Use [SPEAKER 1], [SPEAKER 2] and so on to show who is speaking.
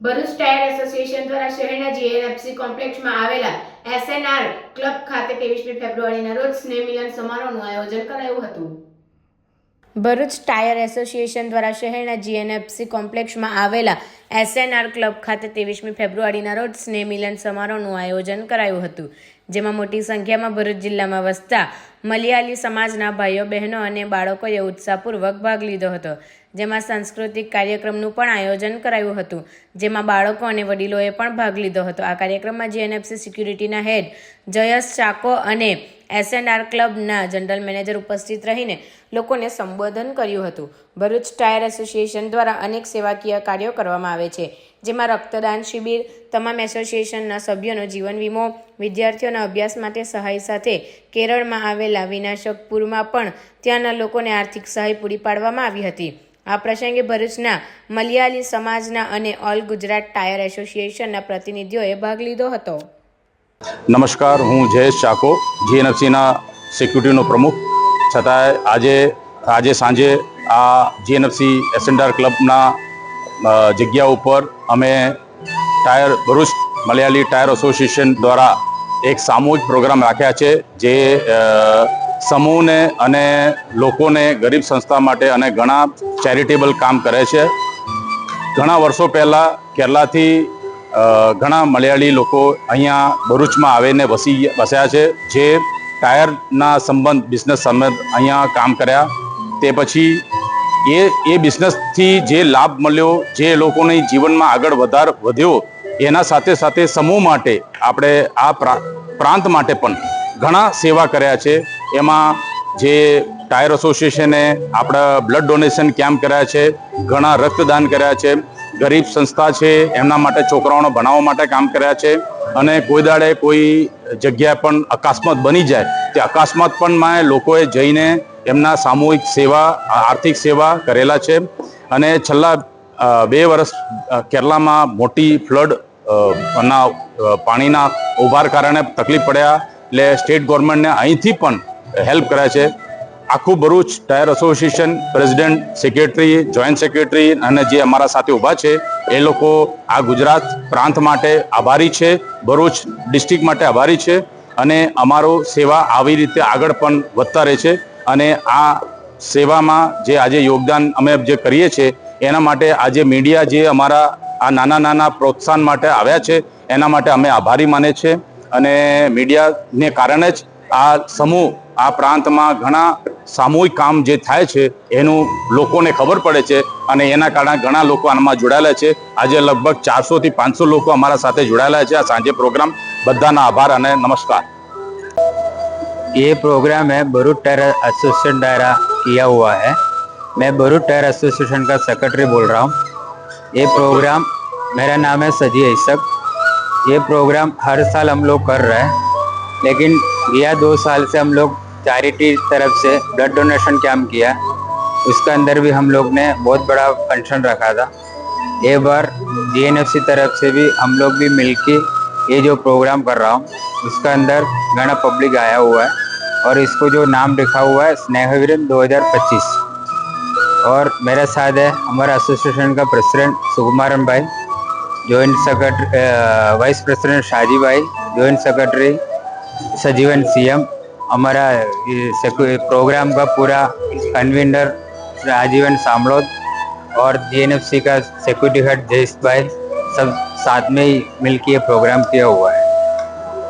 [SPEAKER 1] Bharuch tyre association દ્વારા શહેરના GNFC કોમ્પ્લેક્ષમાં આવેલા એસએનઆર ક્લબ ખાતે ત્રેવીસમી ફેબ્રુઆરીના રોજ સ્નેહ સમારોહનું આયોજન કરાયું હતું. ભરૂચ ટાયર એસોસિએશન દ્વારા શહેરના જીએનએફસી કોમ્પ્લેક્ષમાં આવેલા એસએનઆર ક્લબ ખાતે ત્રેવીસમી ફેબ્રુઆરીના રોજ સ્નેહ સમારોહનું આયોજન કરાયું હતું. જેમાં મોટી સંખ્યામાં ભરૂચ જિલ્લામાં વસતા મલયાલી સમાજના ભાઈઓ, બહેનો અને બાળકોએ ઉત્સાહપૂર્વક ભાગ લીધો હતો. જેમાં સાંસ્કૃતિક કાર્યક્રમનું પણ આયોજન કરાયું હતું. જેમાં બાળકો અને વડીલોએ પણ ભાગ લીધો હતો. આ કાર્યક્રમમાં જીએનએફસી સિક્યુરિટીના હેડ જયસ ચાકો અને એસએનઆર ક્લબના જનરલ મેનેજર ઉપસ્થિત રહીને લોકોને સંબોધન કર્યું હતું. ભરૂચ ટાયર એસોસિએશન દ્વારા અનેક સેવાકીય કાર્યો કરવામાં આવે છે. જેમાં રક્તદાન શિબિર, તમામ એસોસિએશનના સભ્યોનો જીવન વીમો, વિદ્યાર્થીઓના અભ્યાસ માટે સહાય સાથે કેરળમાં આવેલા વિનાશકપુરમાં પણ ત્યાંના લોકોને આર્થિક સહાય પૂરી પાડવામાં આવી હતી. આ પ્રસંગે ભરૂચના મલયાલી સમાજના અને ઓલ ગુજરાત ટાયર એસોસિએશનના પ્રતિનિધિઓએ ભાગ લીધો હતો.
[SPEAKER 2] નમસ્કાર, હું જયેશ ચાકો, જીએનએફસીના સિક્યુરિટીનો પ્રમુખ. છતાંય આજે આજે સાંજે આ જીએનએફસી એસેન્ડાર ક્લબના જગ્યા ઉપર અમે tyre, Bharuch Malayali tyre association દ્વારા એક સામૂહિક પ્રોગ્રામ રાખ્યા છે, જે સમૂહને અને લોકોને ગરીબ સંસ્થા માટે અને ઘણા ચેરિટેબલ કામ કરે છે. ઘણા વર્ષો પહેલાં કેરલાથી ઘણા મલયાળી લોકો અહીંયા ભરૂચમાં આવીને વસી, વસ્યા છે, જે ટાયરના સંબંધ બિઝનેસ સંબંધ અહીંયા કામ કર્યા. તે પછી એ એ બિઝનેસથી જે લાભ મળ્યો, જે લોકોની જીવનમાં આગળ વધાર વધ્યો, એના સાથે સાથે સમૂહ માટે આપણે આ પ્રા- પ્રાંત માટે પણ ઘણા સેવા કર્યા છે. એમાં જે ટાયર એસોસિએશને આપણા બ્લડ ડોનેશન કેમ્પ કર્યા છે, ઘણા રક્તદાન કર્યા છે, ગરીબ સંસ્થા છે, એમના માટે છોકરાઓને ભણાવવા માટે કામ કર્યા છે અને કોઈ દાડે કોઈ જગ્યાએ પણ અકસ્માત બની જાય, તે અકસ્માત પણ લોકોએ જઈને એમના સામૂહિક સેવા આર્થિક સેવા કરેલા છે. અને છેલ્લા બે વર્ષ કેરલામાં મોટી ફ્લડ ના પાણીના ઉભાર કારણે તકલીફ પડ્યા. એટલે સ્ટેટ ગવર્મેન્ટને અહીંથી પણ હેલ્પ કર્યા છે. આખું Bharuch tyre association president, secretary, joint secretary અને જે અમારા સાથે ઊભા છે, એ લોકો આ ગુજરાત પ્રાંત માટે આભારી છે, ભરૂચ ડિસ્ટ્રિક્ટ માટે આભારી છે અને અમારો સેવા આવી રીતે આગળ પણ વધતા રહે છે. અને આ સેવામાં જે આજે યોગદાન અમે જે કરીએ છીએ, એના માટે આજે મીડિયા જે અમારા આ નાના નાના પ્રોત્સાહન માટે આવ્યા છે, એના માટે અમે આભારી માને છે. અને મીડિયાને કારણે જ આ સમૂહ, આ પ્રાંતમાં ઘણા સામૂહિક કામ જે થાય છે, એનું લોકોને ખબર પડે છે અને એના કારણે ઘણા લોકો આમાં જોડાયેલા છે. આજે લગભગ ચારસોથી પાંચસો લોકો અમારા સાથે જોડાયેલા છે આ સાંજે પ્રોગ્રામ બધાના આભાર અને નમસ્કાર.
[SPEAKER 3] ये प्रोग्राम है भरूच टायर एसोसिएशन द्वारा किया हुआ है। मैं भरूच टायर एसोसिएशन का सेक्रेटरी बोल रहा हूँ। ये प्रोग्राम मेरा नाम है सजी ऐसक। ये प्रोग्राम हर साल हम लोग कर रहे हैं। लेकिन गया दो साल से हम लोग चैरिटी तरफ़ से ब्लड डोनेशन कैम्प किया। उसके अंदर भी हम लोग ने बहुत बड़ा फ़ंक्शन रखा था। ये बार जीएनएफसी तरफ़ से भी हम लोग भी मिलके ये जो प्रोग्राम कर रहा हूँ, उसका अंदर घना पब्लिक आया हुआ है। और इसको जो नाम लिखा हुआ है, स्नेहवीरन 2025 और मेरे साथ है हमारा एसोसिएशन का प्रेसिडेंट सुकुमारन भाई joint secretary vice president Shaji भाई जॉइंट सेक्रेटरी सजीवन सीएम हमारा प्रोग्राम का पूरा कन्वीनर राजीवन सामलोद और जीएनएफसी का सिक्योरिटी हेड जयेश भाई सब साथ में ही मिलकर ये प्रोग्राम किया हुआ है।